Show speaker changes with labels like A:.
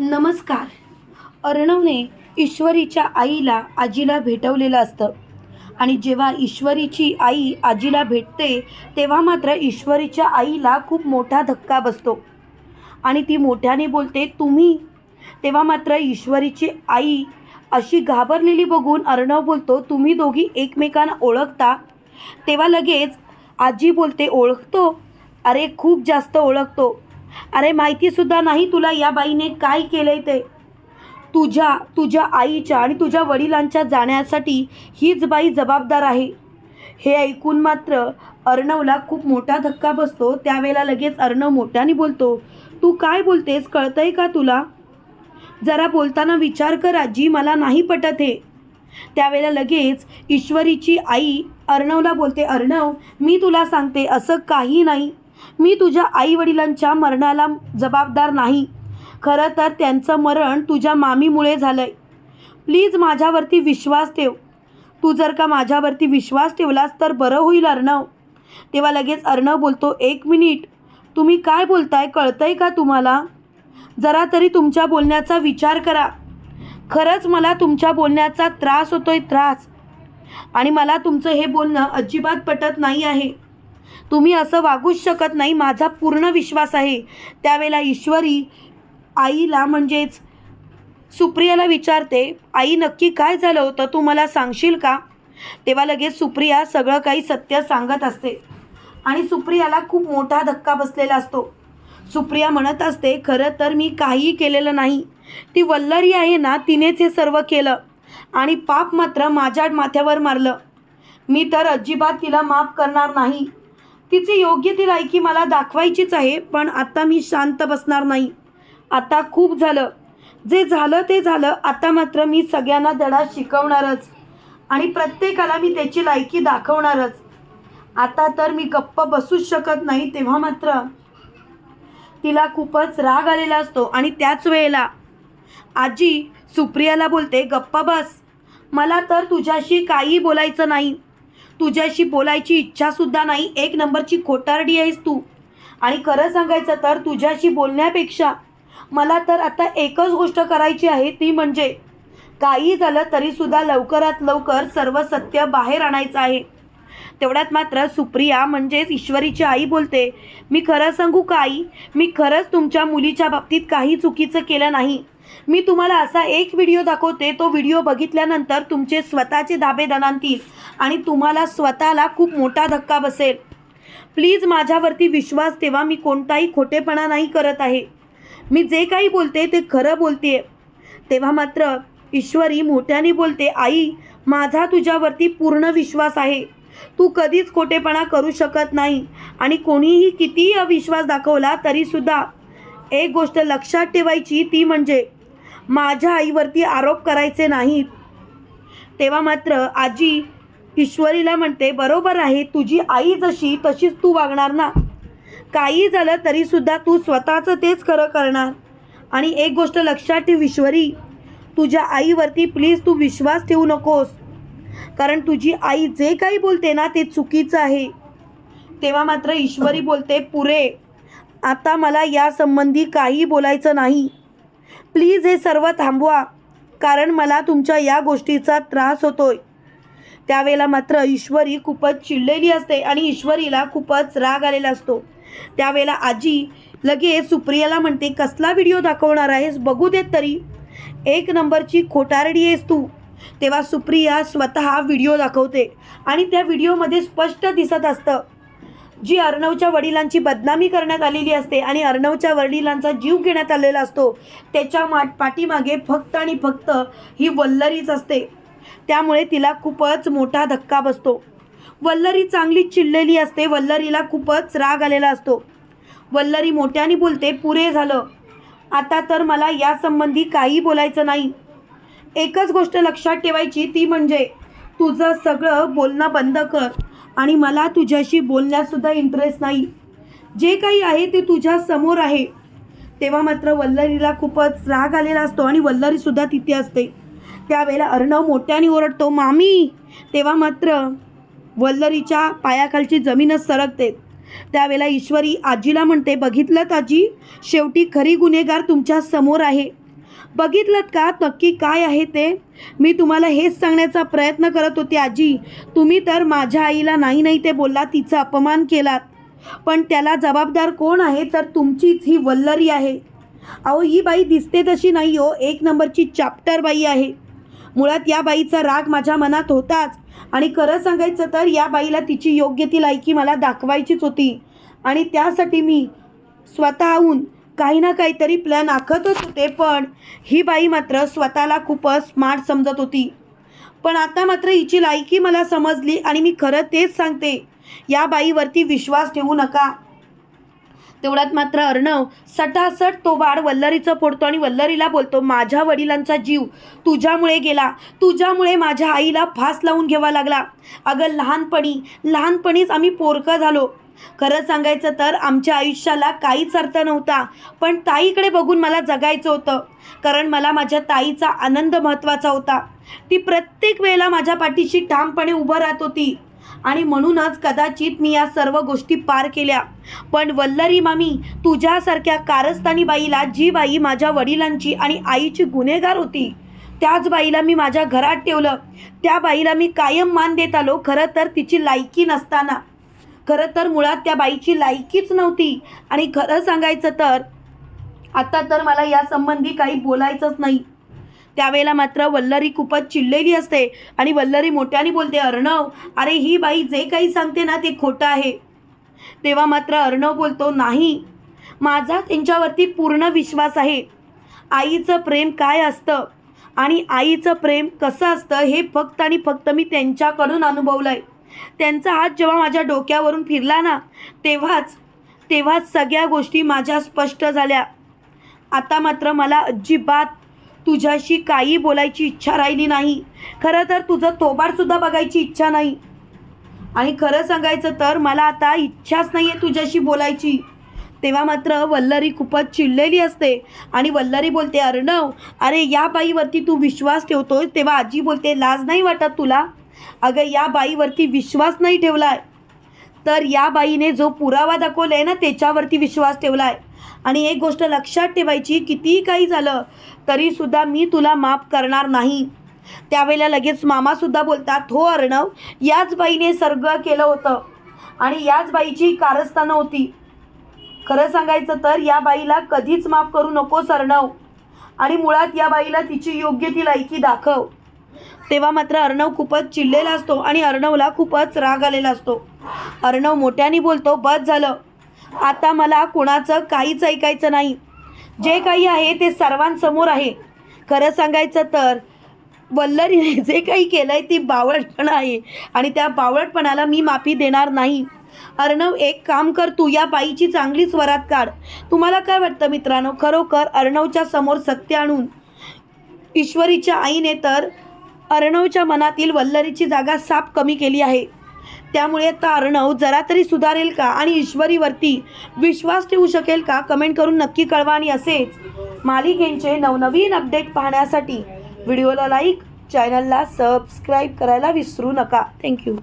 A: नमस्कार. अर्णवने ईश्वरीच्या आईला आजीला भेटवलेलं असतं. आणि जेव्हा ईश्वरीची आई आजीला भेटते तेव्हा मात्र ईश्वरीच्या आईला खूप मोठा धक्का बसतो. आणि ती मोठ्याने बोलते तुम्ही? तेव्हा मात्र ईश्वरीची आई अशी घाबरलेली बघून अर्णव बोलतो तुम्ही दोघी एकमेकांना ओळखता? तेव्हा लगेच आजी बोलते ओळखतो? अरे खूप जास्त ओळखतो. अरे माहितीसुद्धा नाही तुला या बाईने काय केलं आहे ते. तुझ्या तुझ्या आईच्या आणि तुझ्या वडिलांच्या जाण्यासाठी हीच बाई जबाबदार आहे. हे ऐकून मात्र अर्णवला खूप मोठा धक्का बसतो. त्यावेळेला लगेच अर्णव मोठ्याने बोलतो तू काय बोलतेस? कळतंय का तुला? जरा बोलताना विचार कर आजी मला नाही पटत हे. त्यावेळेला लगेच ईश्वरीची आई अर्णवला बोलते अर्णव मी तुला सांगते असं काही नाही. मी तुझ्या आईवडिलांच्या मरणाला जबाबदार नाही. खरं तर त्यांचं मरण तुझ्या मामीमुळे झालं आहे प्लीज माझ्यावरती विश्वास ठेव. तू जर का माझ्यावरती विश्वास ठेवलास तर बरं होईल अर्णव. तेव्हा लगेच अर्णव बोलतो एक मिनिट. तुम्ही काय बोलताय? कळतंय का तुम्हाला? जरा तरी तुमच्या बोलण्याचा विचार करा. खरंच मला तुमच्या बोलण्याचा त्रास होतोय त्रास. आणि मला तुमचं हे बोलणं अजिबात पटत नाही आहे. तुम्ही असं वागूच शकत नाही माझा पूर्ण विश्वास आहे. त्यावेळेला ईश्वरी आईला म्हणजेच सुप्रियाला विचारते आई नक्की काय झालं होतं? तू मला सांगशील का? तेव्हा लगेच सुप्रिया सगळं काही सत्य सांगत असते. आणि सुप्रियाला खूप मोठा धक्का बसलेला असतो. सुप्रिया म्हणत असते खरं तर मी काहीही केलेलं नाही. ती वल्लरी आहे ना तिनेच हे सर्व केलं. आणि पाप मात्र माझ्या माथ्यावर मारलं. मी तर अजिबात तिला माफ करणार नाही. तिची योग्य ती लायकी मला दाखवायचीच आहे पण आत्ता मी शांत बसणार नाही. आता खूप झालं. जे झालं ते झालं आता मात्र मी सगळ्यांना धडा शिकवणारच. आणि प्रत्येकाला मी त्याची लायकी दाखवणारच. आता तर मी गप्प बसूच शकत नाही तेव्हा मात्र तिला खूपच राग आलेला असतो. आणि त्याच वेळेला आजी सुप्रियाला बोलते गप्पा बस. मला तर तुझ्याशी काही बोलायचं नाही. तुझ्याशी बोलायची इच्छासुद्धा नाही. एक नंबरची खोटारडी आहेस तू. आणि खरं सांगायचं तर तुझ्याशी बोलण्यापेक्षा मला तर आता एकच गोष्ट करायची आहे ती म्हणजे काही झालं तरीसुद्धा लवकरात लवकर सर्व सत्य बाहेर आणायचं आहे. तेवढ्यात मात्र सुप्रिया म्हणजेच ईश्वरीची आई बोलते मी खरं सांगू का आई? मी खरंच तुमच्या मुलीच्या बाबतीत काही चुकीचं केलं नाही. मी तुम्हाला असा एक व्हिडिओ दाखवते तो व्हिडिओ बघितल्यानंतर तुमचे स्वतःचे धाबे दणांतील आणि तुम्हाला स्वतःला खूप मोठा धक्का बसेल. प्लीज माझ्यावरती विश्वास ठेवा मी कोणताही खोटेपणा नाही करत आहे. मी जे काही बोलते ते खरं बोलते तेव्हा मात्र ईश्वरी मोठ्याने बोलते आई माझा तुझ्यावरती पूर्ण विश्वास आहे. तू कधीच खोटेपणा करू शकत नाही. आणि कोणीही कितीही अविश्वास दाखवला तरीसुद्धा एक गोष्ट लक्षात ठेवायची ती म्हणजे माझ्या आईवरती आरोप करायचे नाहीत. तेव्हा मात्र आजी ईश्वरीला म्हणते बरोबर आहे तुझी आई जशी तशीच तू वागणार ना. काही झालं तरीसुद्धा तू स्वतःचं तेच खरं करणार. आणि एक गोष्ट लक्षात ठेव ईश्वरी तुझ्या आईवरती प्लीज तू विश्वास ठेवू नकोस. कारण तुझी आई जे काही बोलते ना ते चुकीचं आहे. तेव्हा मात्र ईश्वरी बोलते पुरे आता मला यासंबंधी काही बोलायचं नाही. प्लीज हे सर्व थांबवा कारण मला तुमच्या या गोष्टीचा त्रास होतोय. त्यावेळेला मात्र ईश्वरी खूपच चिडलेली असते आणि ईश्वरीला खूपच राग आलेला असतो. त्यावेळेला आजी लगेच सुप्रियाला म्हणते कसला व्हिडिओ दाखवणार आहेस? बघू देत तरी. एक नंबरची खोटारडी आहेस तू. तेव्हा सुप्रिया स्वतः व्हिडिओ दाखवते आणि त्या व्हिडिओमध्ये स्पष्ट दिसत असतं. जी अर्णवच्या वडिलांची बदनामी करण्यात आलेली असते आणि अर्णवच्या वडिलांचा जीव घेण्यात आलेला असतो त्याच्या मा पाठीमागे फक्त आणि फक्त ही वल्लरीच असते. त्यामुळे तिला खूपच मोठा धक्का बसतो. वल्लरी चांगली चिडलेली असते वल्लरीला खूपच राग आलेला असतो. वल्लरी मोठ्याने बोलते पुरे झालं. आता तर मला यासंबंधी काही बोलायचं नाही. एकच गोष्ट लक्षात ठेवायची ती म्हणजे तुझं सगळं बोलणं बंद कर आणि मला तुझ्याशी बोलण्यासुद्धा इंटरेस्ट नाही. जे काही आहे ते तुझ्या समोर आहे. तेव्हा मात्र वल्लरीला खूपच राग आलेला असतो आणि वल्लरीसुद्धा तिथे असते. त्यावेळेला अर्णव मोठ्याने ओरडतो मामी! तेव्हा मात्र वल्लरीच्या पायाखालची जमीनच सरकते. त्यावेळेला ईश्वरी आजीला म्हणते बघितलं आजी शेवटी खरी गुन्हेगार तुमच्यासमोर आहे. बघितलं का? नक्की काय आहे ते? मी तुम्हाला हेच सांगण्याचा प्रयत्न करत होते आजी. तुम्ही तर माझ्या आईला नाही नाही ते बोलला तिचा अपमान केलात. पण त्याला जबाबदार कोण आहे तर तुमचीच ही वल्लरी आहे. अहो ही बाई दिसते तशी नाही हो. एक नंबरची चाप्टर बाई आहे. मुळात या बाईचा राग माझ्या मनात होताच. आणि खरं सांगायचं तर या बाईला तिची योग्य ती लायकी मला दाखवायचीच होती. आणि त्यासाठी मी स्वतःहून काही ना काहीतरी प्लॅन आखतच होते पण ही बाई मात्र स्वतःला खूपच स्मार्ट समजत होती. पण आता मात्र हिची लायकी मला समजली आणि मी खरं तेच सांगते या बाईवरती विश्वास ठेवू नका. तेवढ्यात मात्र अर्णव सटासट तो वाढ वल्लरीचं फोडतो आणि वल्लरीला बोलतो माझ्या वडिलांचा जीव तुझ्यामुळे गेला. तुझ्यामुळे माझ्या आईला फास लावून घ्यावा लागला. अगं लहानपणी लहानपणीच आम्ही पोरकं झालो. खरं सांगायचं तर आमच्या आयुष्याला काहीच अर्थ नव्हता. पण ताईकडे बघून मला जगायचं होतं. कारण मला माझ्या ताईचा आनंद महत्त्वाचा होता. ती प्रत्येक वेळेला माझ्या पाठीशी ठामपणे उभं राहत होती. आणि म्हणूनच कदाचित मी या सर्व गोष्टी पार केल्या. पण वल्लरी मामी तुझ्यासारख्या कारस्थानी बाईला जी बाई माझ्या वडिलांची आणि आईची गुन्हेगार होती त्याच बाईला मी माझ्या घरात ठेवलं. त्या बाईला मी कायम मान देत आलो. खरं तर तिची लायकी नसताना. खरं तर मुळात त्या बाईची लायकीच नव्हती. आणि खरं सांगायचं तर आता तर मला यासंबंधी काही बोलायचंच नाही. त्यावेळेला मात्र वल्लरी खूपच चिडलेली असते आणि वल्लरी मोठ्याने बोलते अर्णव अरे ही बाई जे काही सांगते ना ते खोटं आहे. तेव्हा मात्र अर्णव बोलतो नाही माझा त्यांच्यावरती पूर्ण विश्वास आहे. आईचं प्रेम काय असतं आणि आईचं प्रेम कसं असतं हे फक्त आणि फक्त मी त्यांच्याकडून अनुभवलं आहे त्यांचा हात जेव्हा माझ्या डोक्यावरून फिरला ना तेव्हाच तेव्हाच सगळ्या गोष्टी माझ्या स्पष्ट झाल्या. आता मात्र मला अजिबात तुझ्याशी काही बोलायची इच्छा राहिली नाही. खरं तर तुझं तोबारसुद्धा बघायची इच्छा नाही. आणि खरं सांगायचं तर मला आता इच्छाच नाही आहे तुझ्याशी बोलायची. तेव्हा मात्र वल्लरी खूपच चिडलेली असते आणि वल्लरी बोलते अर्णव अरे या बाईवरती तू विश्वास ठेवतोय तेव्हा आजी बोलते लाज नाही वाटत तुला? अगं या बाईवरती विश्वास नाही ठेवलाय. तर या बाईने जो पुरावा दाखवला आहे ना त्याच्यावरती विश्वास ठेवला आहे आणि एक गोष्ट लक्षात ठेवायची कितीही काही झालं तरीसुद्धा मी तुला माफ करणार नाही. त्यावेळेला लगेच मामासुद्धा बोलतात हो अर्णव याच बाईने सर्ग केलं होतं. आणि याच बाईची कारस्थानं होती. खरं सांगायचं तर या बाईला कधीच माफ करू नकोस अर्णव. आणि मुळात या बाईला तिची योग्य ती लायकी दाखव. तेव्हा मात्र अर्णव खूपच चिडलेला असतो आणि अर्णवला खूपच राग आलेला असतो. अर्णव मोठ्याने बोलतो बस झालं. आता मला कुणाचं काहीच ऐकायचं नाही. जे काही आहे ते सर्वांसमोर आहे. खरं सांगायचं तर वल्लरीने जे काही केलं आहे ती बावळटपणा आहे आणि त्या बावळटपणाला मी माफी देणार नाही. अर्णव एक काम कर तू या बाईची चांगली स्वरात काढ. तुम्हाला काय वाटतं मित्रांनो? खरोखर अर्णवच्या समोर सत्य आणून ईश्वरीच्या आईने तर अर्णवच्या मनातील वल्लरीची जागा साफ कमी केली आहे. त्यामुळे आता अर्णव जरा तरी सुधारेल का आणि ईश्वरीवरती विश्वास ठेवू शकेल का कमेंट करून नक्की कळवा आणि असेच मालिकेंचे नवनवीन अपडेट पाहण्यासाठी व्हिडिओला लाईक चॅनलला सबस्क्राईब करायला विसरू नका. थँक्यू.